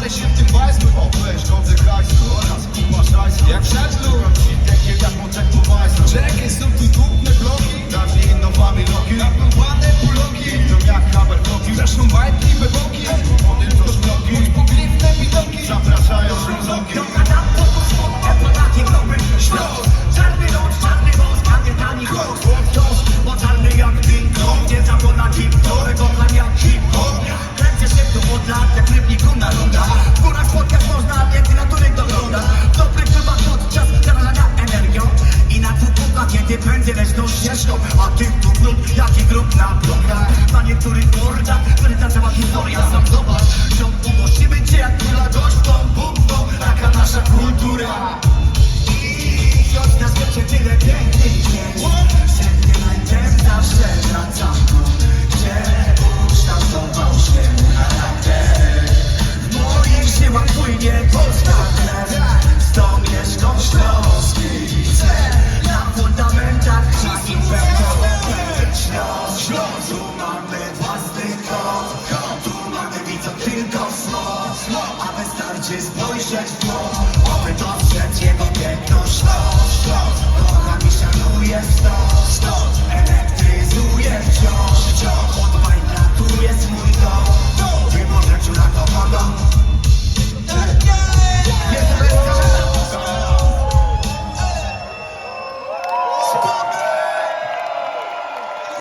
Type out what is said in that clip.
ale się w tym bajsku Obleś godze hajsu oraz kupa szajsu Jak wszedł Mam ci takie jak moczek po bajsku Czekaj, są tu dupne bloki? Dawniej innowami loki. Napływane puloki Idą jak haber koki. Zresztą bajki, beboki Wody to szkloki Pokrywne widoki. Zapraszają szumzoki wystarczy spojrzeć w to, oby dostrzec jego piękno.